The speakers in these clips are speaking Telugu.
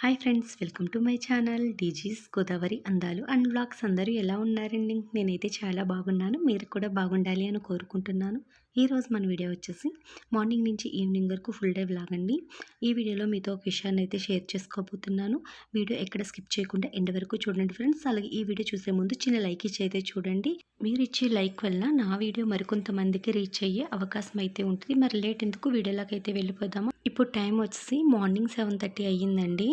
Hi friends welcome to my channel DG's Godavari అందాలు అండ్ బ్లాగ్స్ అందరూ ఎలా ఉన్నారండి? నేనైతే చాలా బాగున్నాను. మీరు కూడా బాగుండాలి అని కోరుకుంటున్నాను. ఈరోజు మన వీడియో వచ్చేసి మార్నింగ్ నుంచి ఈవినింగ్ వరకు ఫుల్ డే వ్లాగ్ అండి. ఈ వీడియోలో మీతో ఒక విషయాన్ని అయితే షేర్ చేసుకోబోతున్నాను. వీడియో ఎక్కడ స్కిప్ చేయకుండా ఎండ్ వరకు చూడండి ఫ్రెండ్స్. అలాగే ఈ వీడియో చూసే ముందు చిన్న లైక్ ఇచ్చి అయితే చూడండి. మీరు ఇచ్చే లైక్ వల్ల నా వీడియో మరికొంతమందికి రీచ్ అయ్యే అవకాశం అయితే ఉంటుంది. మరి లేట్ ఎందుకు వీడియోలోకి అయితే వెళ్ళిపోదాము? ఇప్పుడు టైం వచ్చేసి మార్నింగ్ సెవెన్ థర్టీ అయ్యిందండి.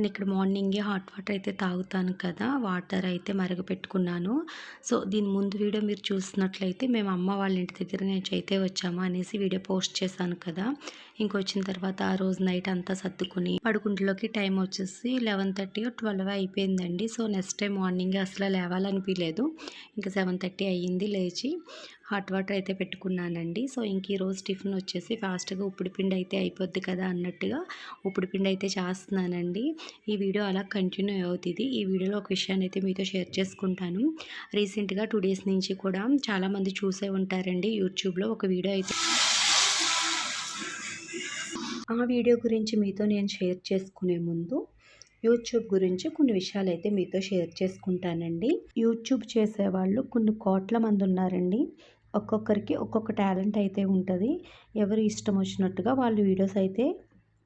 నేను ఇక్కడ మార్నింగే హాట్ వాటర్ అయితే తాగుతాను కదా వాటర్ అయితే మరగపెట్టుకున్నాను. సో దీని ముందు వీడియో మీరు చూసినట్లయితే మేము అమ్మ వాళ్ళ ఇంటి దగ్గర నుంచి అయితే వచ్చాము అనేసి వీడియో పోస్ట్ చేశాను కదా. ఇంకొచ్చిన తర్వాత ఆ రోజు నైట్ అంతా సర్దుకుని పడుకుంటలోకి టైం వచ్చేసి లెవెన్ థర్టీ ట్వెల్వ్ అయిపోయిందండి. సో నెక్స్ట్ టైం మార్నింగ్ అసలు లేవాలనిపించలేదు ఇంకా సెవెన్ థర్టీ అయ్యింది లేచి హాట్ వాటర్ అయితే పెట్టుకున్నానండి. సో ఇంక ఈరోజు టిఫిన్ వచ్చేసి ఫాస్ట్గా ఉప్పుడు పిండి అయితే అయిపోద్ది కదా అన్నట్టుగా ఉప్పుడు పిండి అయితే చేస్తున్నానండి. ఈ వీడియో అలా కంటిన్యూ అవుతుంది. ఈ వీడియోలో ఒక విషయాన్ని అయితే మీతో షేర్ చేసుకుంటాను. రీసెంట్గా టూ డేస్ నుంచి కూడా చాలామంది చూసే ఉంటారండి యూట్యూబ్లో ఒక వీడియో అయితే. ఆ వీడియో గురించి మీతో నేను షేర్ చేసుకునే ముందు యూట్యూబ్ గురించి కొన్ని విషయాలు అయితే మీతో షేర్ చేసుకుంటానండి. యూట్యూబ్ చేసేవాళ్ళు కొన్ని కోట్ల మంది ఉన్నారండి. ఒక్కొక్కరికి ఒక్కొక్క టాలెంట్ అయితే ఉంటుంది. ఎవరు ఇష్టం వచ్చినట్టుగా వాళ్ళు వీడియోస్ అయితే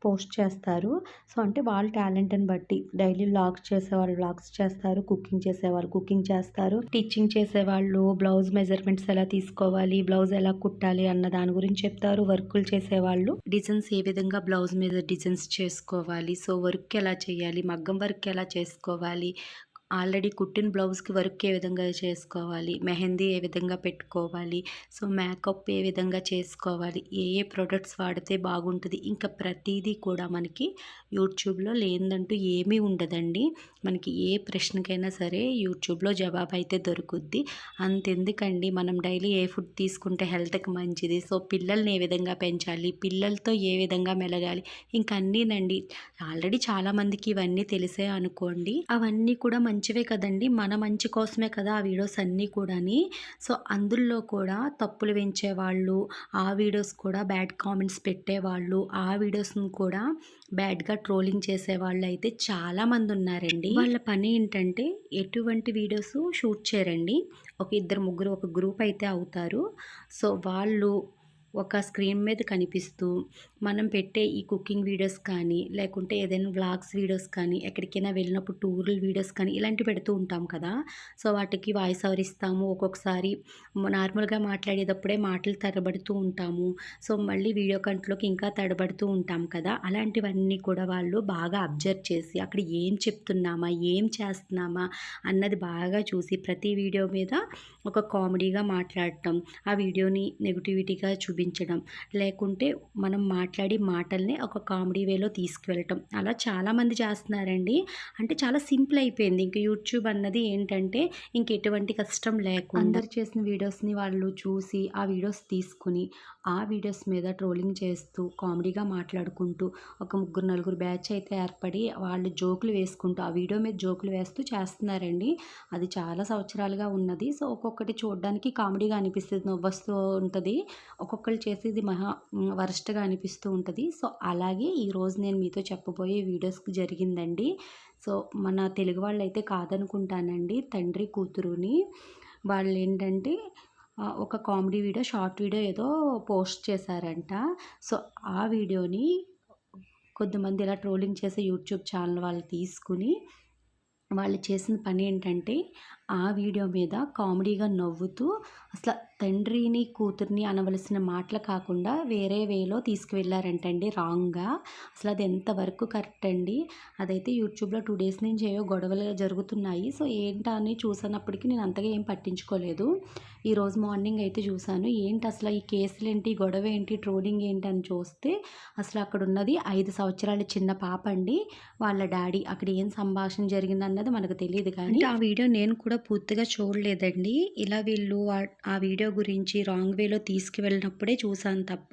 పోస్ట్ చేస్తారు. సో అంటే వాళ్ళ టాలెంట్ని బట్టి డైలీ వ్లాగ్స్ చేసేవాళ్ళు వ్లాగ్స్ చేస్తారు కుకింగ్ చేసేవాళ్ళు కుకింగ్ చేస్తారు. టీచింగ్ చేసేవాళ్ళు బ్లౌజ్ మెజర్మెంట్స్ ఎలా తీసుకోవాలి బ్లౌజ్ ఎలా కుట్టాలి అన్న దాని గురించి చెప్తారు. వర్కులు చేసేవాళ్ళు డిజైన్స్ ఏ విధంగా బ్లౌజ్ మీద డిజైన్స్ చేసుకోవాలి సో వర్క్ ఎలా చేయాలి మగ్గం వర్క్ ఎలా చేసుకోవాలి ఆల్రెడీ కుట్టిన బ్లౌజ్కి వర్క్ ఏ విధంగా చేసుకోవాలి మెహందీ ఏ విధంగా పెట్టుకోవాలి సో మేకప్ ఏ విధంగా చేసుకోవాలి ఏ ఏ ప్రొడక్ట్స్ వాడితే బాగుంటుంది. ఇంకా ప్రతిదీ కూడా మనకి యూట్యూబ్లో లేదంటూ ఏమీ ఉండదండి. మనకి ఏ ప్రశ్నకైనా సరే యూట్యూబ్లో జవాబు అయితే దొరుకుద్ది. అంతెందుకండి మనం డైలీ ఏ ఫుడ్ తీసుకుంటే హెల్త్కి మంచిది సో పిల్లల్ని ఏ విధంగా పెంచాలి పిల్లలతో ఏ విధంగా మెలగాలి ఇంకా అన్నీనండి. ఆల్రెడీ చాలామందికి ఇవన్నీ తెలిసే అనుకోండి అవన్నీ కూడా మంచి మంచివే కదండి. మన మంచి కోసమే కదా ఆ వీడియోస్ అన్నీ కూడాని. సో అందులో కూడా తప్పులు పెంచేవాళ్ళు ఆ వీడియోస్ కూడా బ్యాడ్ కామెంట్స్ పెట్టేవాళ్ళు ఆ వీడియోస్ని కూడా బ్యాడ్గా ట్రోలింగ్ చేసేవాళ్ళు అయితే చాలామంది ఉన్నారండి. వాళ్ళ పని ఏంటంటే ఎటువంటి వీడియోస్ షూట్ చేయరండి. ఒక ఇద్దరు ముగ్గురు ఒక గ్రూప్ అయితే అవుతారు. సో వాళ్ళు ఒక స్క్రీన్ మీద కనిపిస్తూ మనం పెట్టే ఈ కుకింగ్ వీడియోస్ కానీ లేకుంటే ఏదైనా వ్లాగ్స్ వీడియోస్ కానీ ఎక్కడికైనా వెళ్ళినప్పుడు టూర్ల వీడియోస్ కానీ ఇలాంటివి పెడుతూ ఉంటాం కదా. సో వాటికి వాయిస్ ఓవర్ ఇస్తాము. ఒక్కొక్కసారి నార్మల్గా మాట్లాడేటప్పుడే మాటలు తడబడుతూ ఉంటాము. సో మళ్ళీ వీడియో కంట్లోకి ఇంకా తడబడుతూ ఉంటాం కదా. అలాంటివన్నీ కూడా వాళ్ళు బాగా అబ్జర్వ్ చేసి అక్కడ ఏం చెప్తున్నామా ఏం చేస్తున్నామా అన్నది బాగా చూసి ప్రతి వీడియో మీద ఒక కామెడీగా మాట్లాడటం ఆ వీడియోని నెగిటివిటీగా చూపించడం లేకుంటే మనం మాట్లాడి మాటల్ని ఒక కామెడీ వేలో తీసుకువెళ్ళటం. అలా చాలామంది చేస్తున్నారండి. అంటే చాలా సింపుల్ అయిపోయింది. ఇంక యూట్యూబ్ అన్నది ఏంటంటే ఇంక ఎటువంటి కష్టం లేకుండా అందరు చేసిన వీడియోస్ని వాళ్ళు చూసి ఆ వీడియోస్ తీసుకుని ఆ వీడియోస్ మీద ట్రోలింగ్ చేస్తూ కామెడీగా మాట్లాడుకుంటూ ఒక ముగ్గురు నలుగురు బ్యాచ్ అయితే ఏర్పడి వాళ్ళు జోకులు వేసుకుంటూ ఆ వీడియో మీద జోకులు వేస్తూ చేస్తున్నారండి. అది చాలా సంవత్సరాలుగా ఉన్నది. సో ఒక్కొక్కటి చూడడానికి కామెడీగా అనిపిస్తుంది నవ్వస్తూ ఉంటుంది. ఒక్కొక్కరు చేసేది మహా వరస్ట్గా అనిపిస్తూ ఉంటుంది. సో అలాగే ఈరోజు నేను మీతో చెప్పబోయే వీడియోస్ జరిగిందండి. సో మన తెలుగు వాళ్ళు అయితే కాదనుకుంటానండి తండ్రి కూతురుని. వాళ్ళు ఏంటంటే ఒక కామెడీ వీడియో షార్ట్ వీడియో ఏదో పోస్ట్ చేశారంట. సో ఆ వీడియోని కొద్దిమంది ఇలా ట్రోలింగ్ చేసే యూట్యూబ్ ఛానల్ వాళ్ళు తీసుకుని వాళ్ళు చేసిన పని ఏంటంటే ఆ వీడియో మీద కామెడీగా నవ్వుతూ అసలు తండ్రిని కూతుర్ని అనవలసిన మాటలు కాకుండా వేరే వేలో తీసుకువెళ్ళారంటండి రాంగ్గా. అసలు అది ఎంతవరకు కరెక్ట్ అండి? అదైతే యూట్యూబ్లో టూ డేస్ నుంచి ఏవో గొడవలు జరుగుతున్నాయి. సో ఏంటా అని చూసినప్పటికీ నేను అంతగా ఏం పట్టించుకోలేదు. ఈరోజు మార్నింగ్ అయితే చూశాను. ఏంటి అసలు ఈ కేసులు ఏంటి? గొడవ ఏంటి? ట్రోలింగ్ ఏంటి? అని చూస్తే అసలు అక్కడ ఉన్నది ఐదు సంవత్సరాల చిన్న పాప అండి. వాళ్ళ డాడీ అక్కడ ఏం సంభాషణ జరిగిందన్నది మనకు తెలియదు కానీ ఆ వీడియో నేను కూడా పూర్తిగా చూడలేదండి. ఇలా వీళ్ళు ఆ వీడియో గురించి రాంగ్ వేలో తీసుకువెళ్ళినప్పుడే చూసాను తప్ప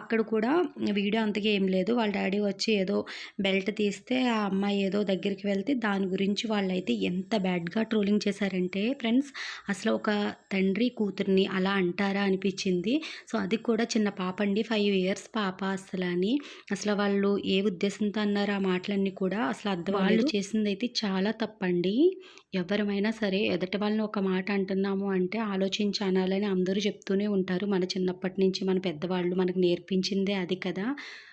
అక్కడ కూడా వీడియో అంతగా ఏం లేదు. వాళ్ళ డాడీ వచ్చి ఏదో బెల్ట్ తీస్తే ఆ అమ్మాయి ఏదో దగ్గరికి వెళ్తే దాని గురించి వాళ్ళైతే ఎంత బ్యాడ్గా ట్రోలింగ్ చేశారంటే ఫ్రెండ్స్ అసలు ఒక తండ్రి కూతుర్ని అలా అంటారా అనిపించింది. సో అది కూడా చిన్న పాప అండి ఫైవ్ ఇయర్స్ పాప అసలు అని. అసలు వాళ్ళు ఏ ఉద్దేశంతో అన్నారు ఆ మాటలన్నీ కూడా అసలు అర్థం వాళ్ళు చేసింది అయితే చాలా తప్పండి. ఎవరమైనా సరే ఎదుటి వాళ్ళని ఒక మాట అంటున్నాము అంటే ఆలోచించి అనాలని అందరూ చెప్తూనే ఉంటారు. మన చిన్నప్పటి నుంచి మన పెద్దవాళ్ళు మనకు నేర్పించిందే అది కదా.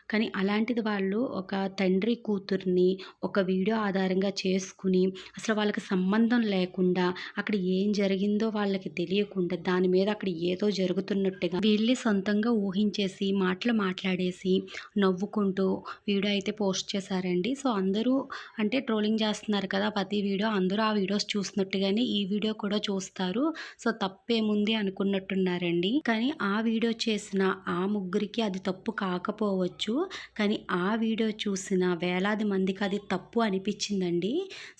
కానీ అలాంటిది వాళ్ళు ఒక తండ్రి కూతుర్ని ఒక వీడియో ఆధారంగా చేసుకుని అసలు వాళ్ళకి సంబంధం లేకుండా అక్కడ ఏం జరిగిందో వాళ్ళకి తెలియకుండా దాని మీద అక్కడ ఏదో జరుగుతున్నట్టుగా వీళ్ళే సొంతంగా ఊహించేసి మాటలు మాట్లాడేసి నవ్వుకుంటూ వీడియో అయితే పోస్ట్ చేశారండి. సో అందరూ అంటే ట్రోలింగ్ చేస్తున్నారు కదా ప్రతి వీడియో అందరూ ఆ వీడియోస్ చూసినట్టుగానే ఈ వీడియో కూడా చూస్తారు. సో తప్పేముంది అనుకున్నట్టున్నారండి. కానీ ఆ వీడియో చేసిన ఆ ముగ్గురికి అది తప్పు కాకపోవచ్చు. కానీ ఆ వీడియో చూసిన వేలాది మందికి అది తప్పు అనిపించిందండి.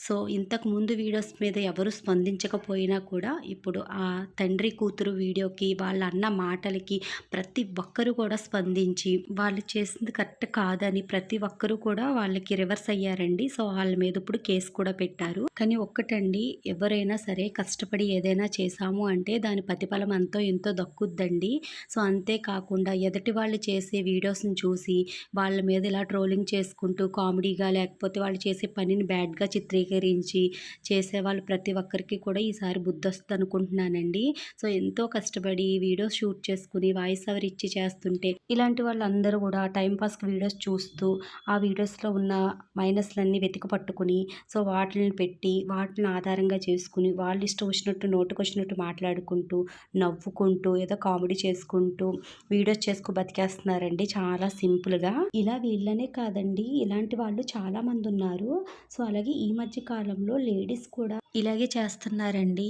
సో ఇంతకు ముందు వీడియోస్ మీద ఎవరు స్పందించకపోయినా కూడా ఇప్పుడు ఆ తండ్రి కూతురు వీడియోకి వాళ్ళ అన్న మాటలకి ప్రతి ఒక్కరు కూడా స్పందించి వాళ్ళు చేసింది కరెక్ట్ కాదని ప్రతి ఒక్కరు కూడా వాళ్ళకి రివర్స్ అయ్యారండి. సో వాళ్ళ మీద ఇప్పుడు కేసు కూడా పెట్టారు. కానీ ఒక్కటండి ఎవరైనా సరే కష్టపడి ఏదైనా చేశాము అంటే దాని ప్రతిఫలం అంతో ఎంతో దక్కుద్దండి. సో అంతేకాకుండా ఎదుటి వాళ్ళు చేసే వీడియోస్ని చూసి వాళ్ళ మీద ఇలా ట్రోలింగ్ చేసుకుంటూ కామెడీగా లేకపోతే వాళ్ళు చేసే పనిని బ్యాడ్గా చిత్రీకరించి చేసే వాళ్ళు ప్రతి ఒక్కరికి కూడా ఈసారి బుద్ధి వస్తుంది అనుకుంటున్నానండి. సో ఎంతో కష్టపడి వీడియోస్ షూట్ చేసుకుని వాయిస్ ఓవర్ ఇచ్చి చేస్తుంటే ఇలాంటి వాళ్ళందరూ కూడా టైంపాస్కి వీడియోస్ చూస్తూ ఆ వీడియోస్లో ఉన్న మైనస్లన్నీ వెతికి పట్టుకుని సో వాటిని పెట్టి వాటిని ఆధారంగా చేసుకుని వాళ్ళు ఇష్టం వచ్చినట్టు నోటుకు వచ్చినట్టు మాట్లాడుకుంటూ నవ్వుకుంటూ ఏదో కామెడీ చేసుకుంటూ వీడియోస్ చేసుకు బతికేస్తున్నారండి. చాలా సింపుల్గా ఇలా వీళ్ళనే కాదండి. ఇలాంటి వాళ్ళు చాలా మంది ఉన్నారు. సో అలాగే ఈ మధ్య కాలంలో లేడీస్ కూడా ఇలాగే చేస్తున్నారండి.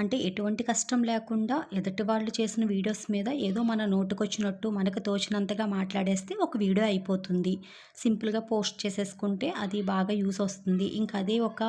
అంటే ఎటువంటి కష్టం లేకుండా ఎదుటి వాళ్ళు చేసిన వీడియోస్ మీద ఏదో మన నోటుకొచ్చినట్టు మనకు తోచినంతగా మాట్లాడేస్తే ఒక వీడియో అయిపోతుంది. సింపుల్గా పోస్ట్ చేసేసుకుంటే అది బాగా యూస్ వస్తుంది. ఇంకా అదే ఒక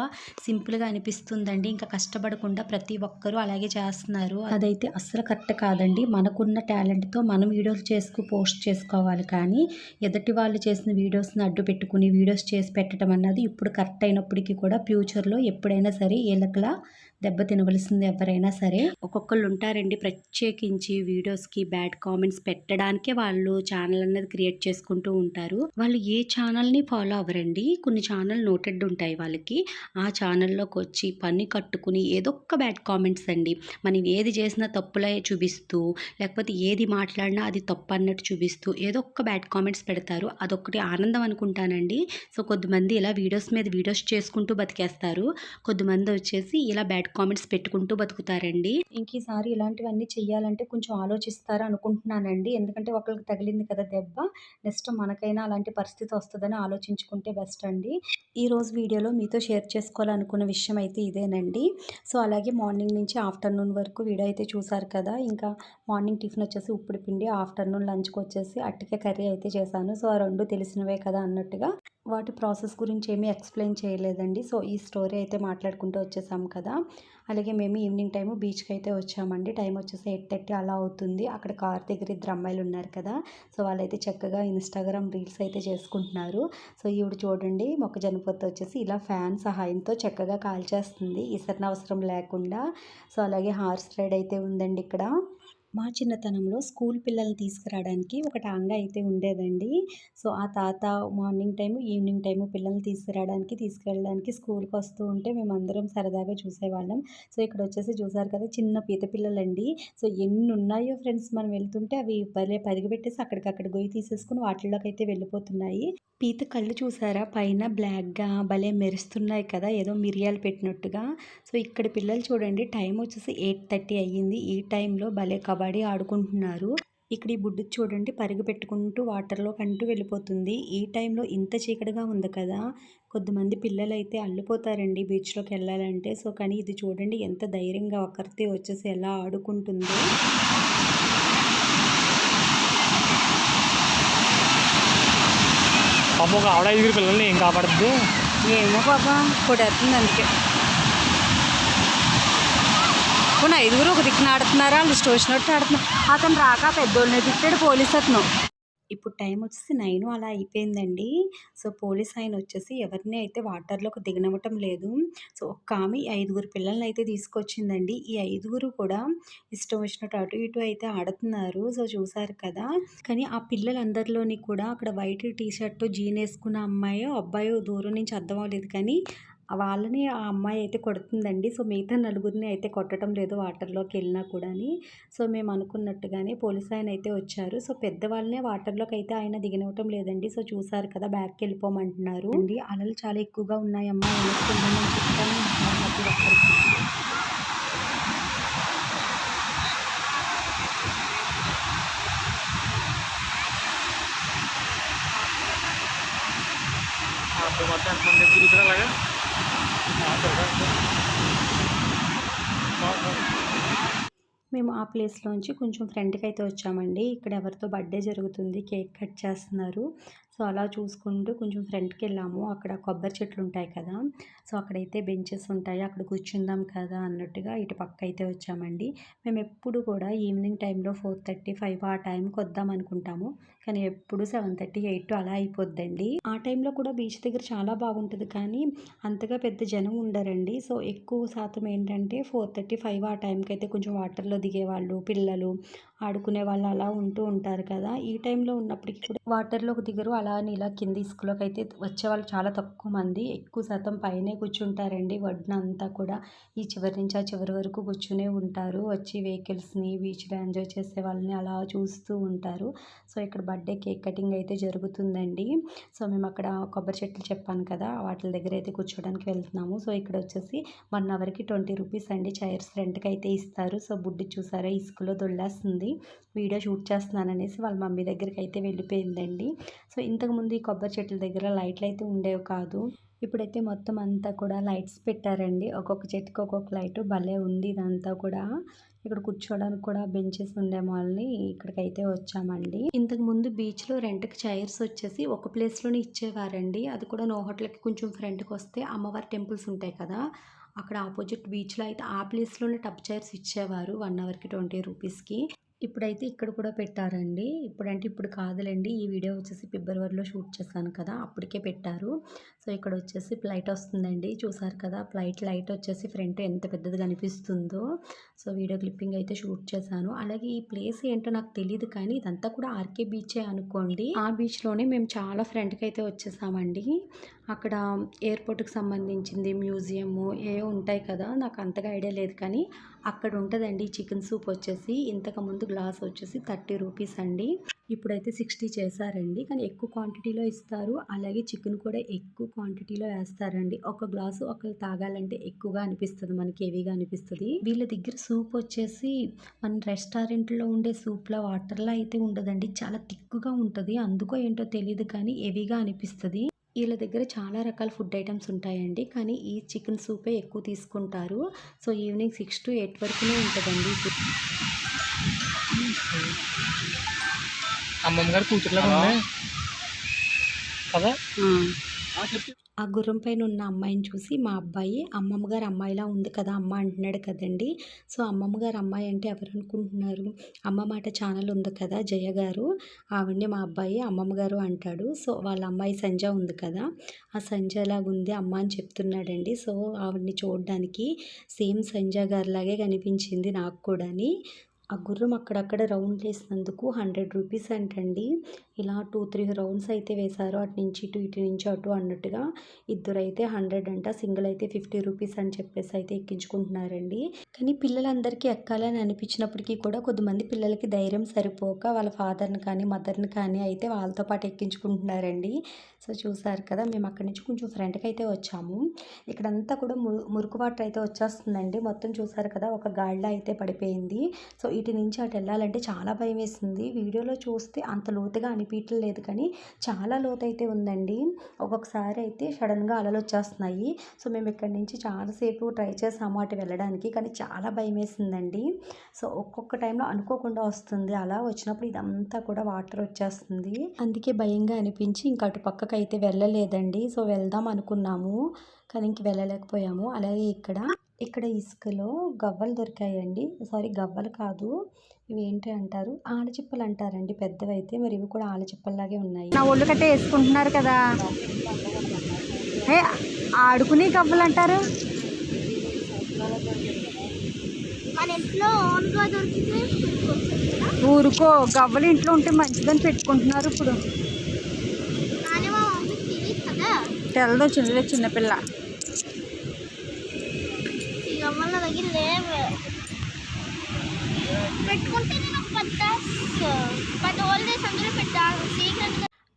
సింపుల్గా అనిపిస్తుందండి. ఇంకా కష్టపడకుండా ప్రతి ఒక్కరూ అలాగే చేస్తున్నారు. అదైతే అస్సలు కరెక్ట్ కాదండి. మనకున్న టాలెంట్తో మనం వీడియోలు చేసుకు పోస్ట్ చేసుకోవాలి. కానీ ఎదుటి వాళ్ళు చేసిన వీడియోస్ని అడ్డు పెట్టుకుని వీడియోస్ చేసి పెట్టడం అన్నది ఇప్పుడు కరెక్ట్ అయినప్పటికీ కూడా ఫ్యూచర్లో ఎప్పుడైనా సరే వీళ్ళకలా దెబ్బ తినవలసింది ఎవరైనా సరే. ఒక్కొక్కళ్ళు ఉంటారండి ప్రత్యేకించి వీడియోస్కి బ్యాడ్ కామెంట్స్ పెట్టడానికే వాళ్ళు ఛానల్ అనేది క్రియేట్ చేసుకుంటూ ఉంటారు. వాళ్ళు ఏ ఛానల్ని ఫాలో అవ్వరండి? కొన్ని ఛానల్ నోటెడ్ ఉంటాయి వాళ్ళకి. ఆ ఛానల్లోకి వచ్చి పని కట్టుకుని ఏదో ఒక్క బ్యాడ్ కామెంట్స్ అండి. మనం ఏది చేసినా తప్పులే చూపిస్తూ లేకపోతే ఏది మాట్లాడినా అది తప్పు అన్నట్టు చూపిస్తూ ఏదో ఒక్క బ్యాడ్ కామెంట్స్ పెడతారు. అదొకటి ఆనందం అనుకుంటానండి. సో కొద్దిమంది ఇలా వీడియోస్ మీద వీడియోస్ చేసుకుంటూ బతికేస్తారు. కొద్దిమంది వచ్చేసి ఇలా బ్యాడ్ కామెంట్స్ పెట్టుకుంటూ బతుకుతారండి. ఇంక ఈసారి ఇలాంటివన్నీ చెయ్యాలంటే కొంచెం ఆలోచిస్తారు అనుకుంటున్నానండి. ఎందుకంటే ఒకరికి తగిలింది కదా దెబ్బ. నెక్స్ట్ మనకైనా అలాంటి పరిస్థితి వస్తుందని ఆలోచించుకుంటే బెస్ట్ అండి. ఈ రోజు వీడియోలో మీతో షేర్ చేసుకోవాలనుకున్న విషయం అయితే ఇదేనండి. సో అలాగే మార్నింగ్ నుంచి ఆఫ్టర్నూన్ వరకు వీడియో అయితే చూసారు కదా. ఇంకా మార్నింగ్ టిఫిన్ వచ్చేసి ఉప్పుడు పిండి ఆఫ్టర్నూన్ లంచ్కి వచ్చేసి అట్టికే కర్రీ అయితే చేశాను. సో ఆ రెండు తెలిసినవే కదా అన్నట్టుగా. వాటి ప్రాసెస్ గురించి ఏమీ ఎక్స్ప్లెయిన్ చేయలేదండి. సో ఈ స్టోరీ అయితే మాట్లాడుకుంటూ వచ్చేసాం కదా. అలాగే మేము ఈవినింగ్ టైము బీచ్కి అయితే వచ్చామండి. టైం వచ్చేసి ఎయిట్ థర్టీ అలా అవుతుంది. అక్కడ కార్ దగ్గర ఇద్దరు అమ్మాయిలు ఉన్నారు కదా. సో వాళ్ళైతే చక్కగా ఇన్స్టాగ్రామ్ రీల్స్ అయితే చేసుకుంటున్నారు. సో ఈవిడ చూడండి మొక్కజొన్న పొత్తు వచ్చేసి ఇలా ఫ్యాన్ సహాయంతో చక్కగా కాల్చేస్తుంది. ఇసరనవసరం లేకుండా. సో అలాగే హార్స్ రైడ్ అయితే ఉందండి ఇక్కడ. మా చిన్నతనంలో స్కూల్ పిల్లల్ని తీసుకురావడానికి ఒక టాంగా అయితే ఉండేదండి. సో ఆ తాత మార్నింగ్ టైము ఈవినింగ్ టైము పిల్లల్ని తీసుకురావడానికి తీసుకెళ్ళడానికి స్కూల్కి వస్తూ ఉంటే మేము అందరం సరదాగా చూసేవాళ్ళం. సో ఇక్కడ వచ్చేసి చూసారు కదా చిన్న పీత పిల్లలండి. సో ఎన్ని ఉన్నాయో ఫ్రెండ్స్ మనం వెళ్తుంటే అవి భలే పరిగిపెట్టేసి అక్కడికక్కడ గొయ్యి తీసేసుకుని వాటిల్లోకి అయితే వెళ్ళిపోతున్నాయి. పీత కళ్ళు చూసారా? పైన బ్లాక్గా భలే మెరుస్తున్నాయి కదా ఏదో మిరియాలు పెట్టినట్టుగా. సో ఇక్కడ పిల్లలు చూడండి టైం వచ్చేసి ఎయిట్ థర్టీ అయ్యింది. ఈ టైంలో భలే కబడ్డీ ఆడుకుంటున్నారు. ఇక్కడ ఈ బుడ్డు చూడండి పరుగు పెట్టుకుంటూ వాటర్లో కంటూ వెళ్ళిపోతుంది. ఈ టైంలో ఇంత చీకటిగా ఉంది కదా కొద్దిమంది పిల్లలు అయితే అల్లిపోతారండి బీచ్లోకి వెళ్ళాలంటే. సో కానీ ఇది చూడండి ఎంత ధైర్యంగా ఒకరితే వచ్చేసి ఎలా ఆడుకుంటుందో. పాపం ఒక ఆవిడ ఐదుగురు పిల్లల్ని ఏం కాపాడుతుంది ఏమో పాప కొడేస్తుంది అందుకే. పోనీ ఐదుగురు ఒక దిక్కున ఆడుతున్నారా వాళ్ళు ఇష్టం వచ్చినట్టు ఆడుతున్నారు. అతను రాక పెద్దోళ్ళని తిట్టాడు పోలీస్ అతను. ఇప్పుడు టైం వచ్చేసి నైన్ అలా అయిపోయిందండి. సో పోలీస్ ఆయన వచ్చేసి ఎవరిని అయితే వాటర్లోకి దిగనవ్వటం లేదు. సో ఒక్క ఆమె ఐదుగురు పిల్లల్ని అయితే తీసుకొచ్చిందండి. ఈ ఐదుగురు కూడా ఇష్టం వచ్చినట్టు అటు ఇటు అయితే ఆడుతున్నారు. సో చూసారు కదా. కానీ ఆ పిల్లలందరిలోని కూడా అక్కడ వైట్ టీ షర్ట్ జీన్ వేసుకున్న అమ్మాయో అబ్బాయో దూరం నుంచి అర్థం అవ్వలేదు. కానీ వాళ్ళని ఆ అమ్మాయి అయితే కొడుతుందండి. సో మిగతా నలుగురిని అయితే కొట్టడం లేదు వాటర్లోకి వెళ్ళినా కూడాని. సో మేము అనుకున్నట్టుగానే పోలీస్ ఆయన అయితే వచ్చారు. సో పెద్దవాళ్ళనే వాటర్లోకి అయితే ఆయన దిగనివ్వటం లేదండి. సో చూసారు కదా బ్యాక్కి వెళ్ళిపోమంటున్నారు. అండి అలలు చాలా ఎక్కువగా ఉన్నాయమ్మా వెనక్కుందని చెప్తాను అంటున్నారు ప్రతి ఒక్కరికి అప్పుడు మొత్తం ఎంతమంది తిరుగుతారు అలాగా మేము ఆ ప్లేస్లోంచి కొంచెం ఫ్రంట్కి అయితే వచ్చామండి. ఇక్కడ ఎవరితో బర్త్డే జరుగుతుంది కేక్ కట్ చేస్తున్నారు. సో అలా చూసుకుంటూ కొంచెం ఫ్రంట్కి వెళ్ళాము అక్కడ కొబ్బరి చెట్లు ఉంటాయి కదా! సో అక్కడైతే బెంచెస్ ఉంటాయి. అక్కడ కూర్చుందాం కదా! అన్నట్టుగా ఇటు పక్క అయితే వచ్చామండి. మేము ఎప్పుడు కూడా ఈవినింగ్ టైంలో ఫోర్ థర్టీ ఫైవ్ ఆ టైంకి వద్దాం అనుకుంటాము. కానీ ఎప్పుడు సెవెన్ థర్టీ ఎయిట్ అలా అయిపోద్దండి. ఆ టైంలో కూడా బీచ్ దగ్గర చాలా బాగుంటుంది. కానీ అంతగా పెద్ద జనం ఉండరండి. సో ఎక్కువ శాతం ఏంటంటే ఫోర్ థర్టీ ఫైవ్ ఆ టైంకి అయితే కొంచెం వాటర్లో దిగేవాళ్ళు పిల్లలు ఆడుకునే వాళ్ళు అలా ఉంటూ ఉంటారు కదా. ఈ టైంలో ఉన్నప్పటికీ కూడా వాటర్లోకి దిగరు. అలా అని ఇలా కింద ఇసుకలోకి అయితే వచ్చే వాళ్ళు చాలా తక్కువ మంది. ఎక్కువ శాతం పైనే కూర్చుంటారండి ఒడ్డున అంతా కూడా. ఈ చివరి నుంచి ఆ చివరి వరకు కూర్చునే ఉంటారు. వచ్చి వెహికల్స్ని బీచ్లో ఎంజాయ్ చేసే వాళ్ళని అలా చూస్తూ ఉంటారు. సో ఇక్కడ బర్త్డే కేక్ కటింగ్ అయితే జరుగుతుందండి. సో మేము అక్కడ కొబ్బరి చెట్లు చెప్పాను కదా వాటి దగ్గర అయితే కూర్చోడానికి వెళ్తున్నాము. సో ఇక్కడ వచ్చేసి వన్ అవర్కి ట్వంటీ రూపీస్ అండి. చైర్స్ రెంట్కి అయితే ఇస్తారు. సో బుడ్డి చూసారా? ఇసుకలో దొల్లేస్తుంది. వీడియో షూట్ చేస్తున్నాను అనేసి వాళ్ళ మమ్మీ దగ్గరికి అయితే వెళ్ళిపోయిందండి. సో ఇంతకుముందు ఈ కొబ్బరి చెట్ల దగ్గర లైట్లు అయితే ఉండేవి కాదు. ఇప్పుడైతే మొత్తం అంతా కూడా లైట్స్ పెట్టారండి. ఒక్కొక్క చెట్టుకి ఒక్కొక్క లైట్. భలే ఉంది ఇదంతా కూడా. ఇక్కడ కూర్చోడానికి కూడా బెంచెస్ ఉండే వాళ్ళని ఇక్కడికైతే వచ్చామండి. ఇంతకు ముందు బీచ్లో రెంట్కి చైర్స్ వచ్చేసి ఒక ప్లేస్లోనే ఇచ్చేవారండి. అది కూడా నో హోటల్కి కొంచెం ఫ్రంట్కి వస్తే అమ్మవారి టెంపుల్స్ ఉంటాయి కదా. అక్కడ ఆపోజిట్ బీచ్లో అయితే ఆ ప్లేస్లోనే టబ్ చైర్స్ ఇచ్చేవారు వన్ అవర్కి ట్వంటీ రూపీస్కి. ఇప్పుడైతే ఇక్కడ కూడా పెట్టారండి. ఇప్పుడంటే ఇప్పుడు కాదులేండి. ఈ వీడియో వచ్చేసి ఫిబ్రవరిలో షూట్ చేశాను కదా అప్పటికే పెట్టారు. సో ఇక్కడ వచ్చేసి ఫ్లైట్ వస్తుందండి. చూసారు కదా ఫ్లైట్ లైట్ వచ్చేసి ఫ్రంట్ ఎంత పెద్దది కనిపిస్తుందో సో వీడియో క్లిప్పింగ్ అయితే షూట్ చేశాను. అలాగే ఈ ప్లేస్ ఏంటో నాకు తెలియదు కానీ ఇదంతా కూడా ఆర్కే బీచే అనుకోండి. ఆ బీచ్లోనే మేము చాలా ఫ్రంట్కి అయితే వచ్చేసామండి. అక్కడ ఎయిర్పోర్ట్కి సంబంధించింది మ్యూజియము ఏ ఉంటాయి కదా నాకు అంతగా ఐడియా లేదు. కానీ అక్కడ ఉంటుందండి చికెన్ సూప్ వచ్చేసి. ఇంతకుముందు గ్లాస్ వచ్చేసి థర్టీ రూపీస్ అండి. ఇప్పుడైతే సిక్స్టీ చేశారండి. కానీ ఎక్కువ క్వాంటిటీలో ఇస్తారు. అలాగే చికెన్ కూడా ఎక్కువ క్వాంటిటీలో వేస్తారండి. ఒక గ్లాసు ఒకరు తాగాలంటే ఎక్కువగా అనిపిస్తుంది మనకి హెవీగా అనిపిస్తుంది. వీళ్ళ దగ్గర సూప్ వచ్చేసి మన రెస్టారెంట్లో ఉండే సూప్లో వాటర్లో అయితే ఉండదండి. చాలా తిక్కుగా ఉంటుంది. అందుకో ఏంటో తెలియదు కానీ హెవీగా అనిపిస్తుంది. వీళ్ళ దగ్గర చాలా రకాల ఫుడ్ ఐటమ్స్ ఉంటాయండి. కానీ ఈ చికెన్ సూపే ఎక్కువ తీసుకుంటారు. So evening six to eight వరకునే ఉంటుందండి. అమ్మమ్మ గారు కూతురులాగా ఉంది కదా? ఆ గుర్రం పైన ఉన్న అమ్మాయిని చూసి మా అబ్బాయి అమ్మమ్మ గారు అమ్మాయిలా ఉంది కదా అమ్మ అంటున్నాడు కదండి. సో అమ్మమ్మ గారు అమ్మాయి అంటే ఎవరు అనుకుంటున్నారు అమ్మ మాట ఛానల్ ఉంది కదా జయ గారు ఆవిడని మా అబ్బాయి అమ్మమ్మ గారు అంటాడు. సో వాళ్ళ అమ్మాయి సంజ ఉంది కదా ఆ సంజ ఉంది అమ్మ అని చెప్తున్నాడండి. సో ఆవిడని చూడడానికి సేమ్ సంజ గారిలాగే కనిపించింది నాకు కూడాని. ఆ గుర్రం అక్కడక్కడ రౌండ్ వేసినందుకు హండ్రెడ్ రూపీస్ అంటండి. ఇలా టూ త్రీ రౌండ్స్ అయితే వేశారు. అటు నుంచి ఇటు ఇటు నుంచి అటు అన్నట్టుగా ఇద్దరు అయితే హండ్రెడ్ అంట సింగిల్ అయితే ఫిఫ్టీ రూపీస్ అని చెప్పేసి అయితే ఎక్కించుకుంటున్నారండి. కానీ పిల్లలందరికీ ఎక్కాలని అనిపించినప్పటికీ కూడా కొద్దిమంది పిల్లలకి ధైర్యం సరిపోక వాళ్ళ ఫాదర్ని కానీ మదర్ని కానీ అయితే వాళ్ళతో పాటు ఎక్కించుకుంటున్నారండి. సో చూసారు కదా మేము అక్కడి నుంచి కొంచెం ఫ్రంట్కి అయితే వచ్చాము. ఇక్కడంతా కూడా ము వాటర్ అయితే వచ్చేస్తుందండి. మొత్తం చూసారు కదా ఒక గాడిలా అయితే పడిపోయింది. సో ఇటు నుంచి అటు వెళ్ళాలంటే చాలా భయం వేసింది. వీడియోలో చూస్తే అంత లోతుగా అనిపించలేదు కానీ చాలా లోతు అయితే ఉందండి. ఒక్కొక్కసారి అయితే సడన్గా అలలు వచ్చేస్తున్నాయి. సో మేము ఇక్కడి నుంచి చాలాసేపు ట్రై చేసాము అటు వెళ్ళడానికి కానీ చాలా భయం వేసిందండి. సో ఒక్కొక్క టైంలో అనుకోకుండా వస్తుంది. అలా వచ్చినప్పుడు ఇదంతా కూడా వాటర్ వచ్చేస్తుంది. అందుకే భయంగా అనిపించి ఇంకా అటు పక్కకి అయితే వెళ్ళలేదండి. సో వెళ్దాం అనుకున్నాము. కానీ ఇంక వెళ్ళలేకపోయాము. అలాగే ఇక్కడ ఇక్కడ ఇసుకలో గవ్వలు దొరికాయండి. సారీ గవ్వలు కాదు. ఇవి ఏంటి అంటారు? ఆలచిప్పలు అంటారండి. పెద్దవైతే మరి ఇవి కూడా ఆలచిప్పల్లాగే ఉన్నాయి. నా ఒళ్ళు కట్టే వేసుకుంటున్నారు కదా. ఏ ఆడుకుని గవ్వలు అంటారు? మన ఇంట్లో ఓన్గా దొరికితే కొనుక్కోవచ్చు కదా. ఊరుకో. గవ్వలు ఇంట్లో ఉంటే మంచిదని పెట్టుకుంటున్నారు ఇప్పుడు కానీ మా మమ్మీకి తెలియదు కదా తెల్లదో చిన్నదే చిన్నపిల్ల ఈ అమ్మ నా దగ్గర లేవు పెట్టుకుంటే నేను ఒక పెద్ద పెద్ద ఓల్డేజ్ అందులో పెట్టాను సీక్రెట్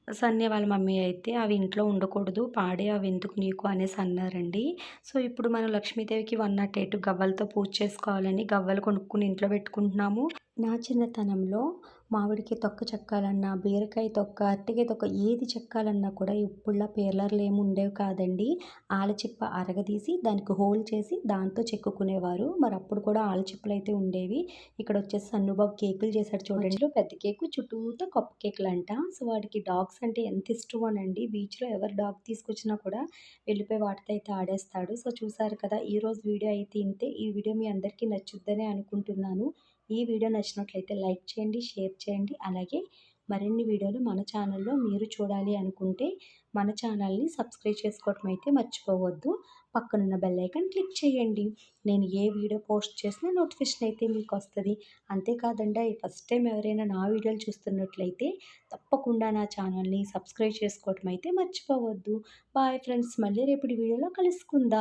సన్య వాళ్ళ మమ్మీ అయితే అవి ఇంట్లో ఉండకూడదు పాడే అవి ఎందుకు నీకు అనేసి అన్నారండి. సో ఇప్పుడు మనం లక్ష్మీదేవికి వన్ నాట్ ఎయిట్ గవ్వలతో పూజ చేసుకోవాలని గవ్వలు కొనుక్కుని ఇంట్లో పెట్టుకుంటున్నాము. నా చిన్నతనంలో మామిడికి తొక్క చెక్కాలన్నా బీరకాయ తొక్క అరటికాయ తొక్క ఏది చెక్కాలన్నా కూడా ఇప్పుడులా పేర్లర్లు ఏమి ఉండేవి కాదండి. ఆలచిప్ప అరగదీసి దానికి హోల్ చేసి దాంతో చెక్కుకునేవారు. మరి అప్పుడు కూడా ఆలచిప్పలు అయితే ఉండేవి. ఇక్కడ వచ్చేసి సన్నుబాబు కేకులు చేశాడు చూడండి. పెద్ద కేకు చుట్టూతో కప్పు కేకులు అంట సో వాడికి డాగ్స్ అంటే ఎంత ఇష్టం అనండి బీచ్లో ఎవరు డాగ్ తీసుకొచ్చినా కూడా వెళ్ళిపోయి వాటితో అయితే ఆడేస్తాడు. సో చూసారు కదా ఈరోజు వీడియో అయితే ఇంతే. ఈ వీడియో మీ అందరికీ నచ్చుద్దనే అనుకుంటున్నాను. ఈ వీడియో నచ్చినట్లయితే లైక్ చేయండి షేర్ చేయండి. అలాగే మరిన్ని వీడియోలు మన ఛానల్లో మీరు చూడాలి అనుకుంటే మన ఛానల్ని సబ్స్క్రైబ్ చేసుకోవటం అయితే మర్చిపోవద్దు. పక్కనున్న బెల్ ఐకాన్ క్లిక్ చేయండి. నేను ఏ వీడియో పోస్ట్ చేసినా నోటిఫికేషన్ అయితే మీకు వస్తుంది. అంతేకాదండి ఫస్ట్ టైం ఎవరైనా నా వీడియోలు చూస్తున్నట్లయితే తప్పకుండా నా ఛానల్ని సబ్స్క్రైబ్ చేసుకోవటం అయితే మర్చిపోవద్దు. బాయ్ ఫ్రెండ్స్ మళ్ళీ రేపటి వీడియోలో కలుసుకుందాం.